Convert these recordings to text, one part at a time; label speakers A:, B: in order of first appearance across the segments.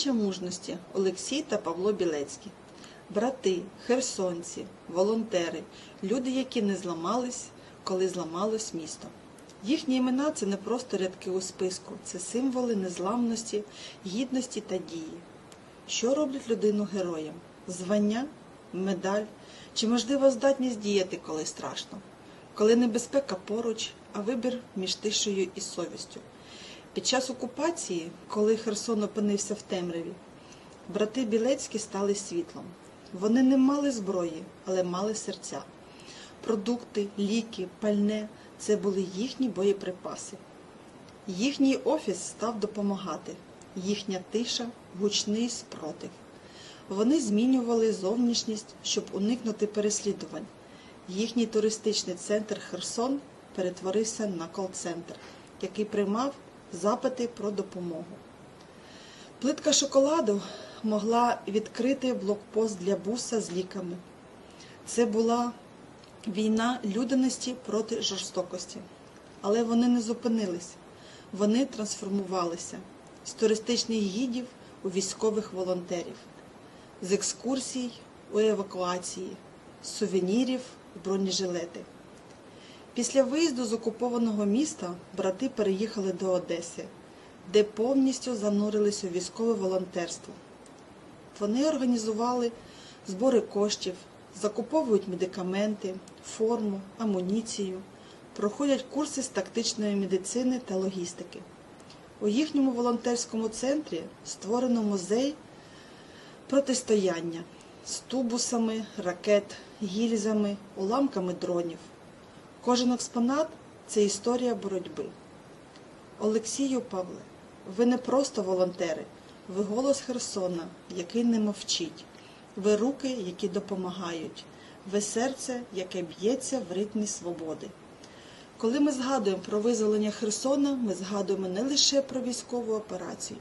A: Обличчя мужності Олексій та Павло Білецькі. Брати, херсонці, волонтери, люди, які не зламались, коли зламалось місто. Їхні імена це не просто рядки у списку, це символи незламності, гідності та дії. Що роблять людину героєм? Звання, медаль чи, можливо, здатність діяти, коли страшно, коли небезпека поруч, а вибір між тишею і совістю. Під час окупації, коли Херсон опинився в темряві, брати Білецькі стали світлом. Вони не мали зброї, але мали серця. Продукти, ліки, пальне це були їхні боєприпаси. Їхній офіс став допомагати, їхня тиша гучний спротив. Вони змінювали зовнішність, щоб уникнути переслідувань. Їхній туристичний центр Херсон перетворився на кол-центр, який приймав запити про допомогу. Плитка шоколаду могла відкрити блокпост для буса з ліками. Це була війна людяності проти жорстокості. Але вони не зупинились. Вони трансформувалися з туристичних гідів у військових волонтерів, з екскурсій у евакуації, з сувенірів у бронежилети. Після виїзду з окупованого міста брати переїхали до Одеси, де повністю занурились у військове волонтерство. Вони організували збори коштів, закуповують медикаменти, форму, амуніцію, проходять курси з тактичної медицини та логістики. У їхньому волонтерському центрі створено музей протистояння з тубусами, ракет, гільзами, уламками дронів. Кожен експонат це історія боротьби. Олексію Павле, ви не просто волонтери, ви голос Херсона, який не мовчить, ви руки, які допомагають, ви серце, яке б'ється в ритмі свободи. Коли ми згадуємо про визволення Херсона, ми згадуємо не лише про військову операцію,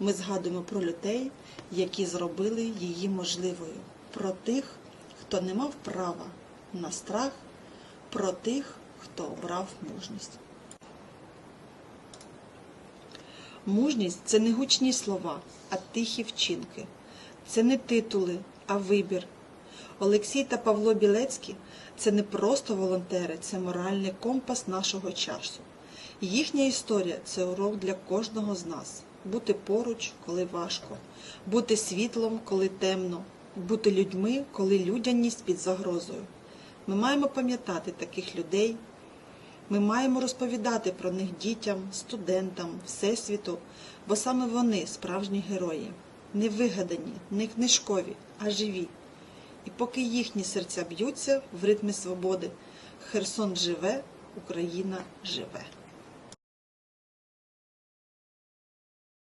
A: ми згадуємо про людей, які зробили її можливою, про тих, хто не мав права на страх, про тих, хто обрав мужність. Мужність це не гучні слова, а тихі вчинки. Це не титули, а вибір. Олексій та Павло Білецькі це не просто волонтери, це моральний компас нашого часу. Їхня історія це урок для кожного з нас. Бути поруч, коли важко, бути світлом, коли темно, бути людьми, коли людяність під загрозою. Ми маємо пам'ятати таких людей. Ми маємо розповідати про них дітям, студентам, всесвіту, бо саме вони справжні герої, не вигадані, не книжкові, а живі. І поки їхні серця б'ються в ритмі свободи, Херсон живе, Україна живе.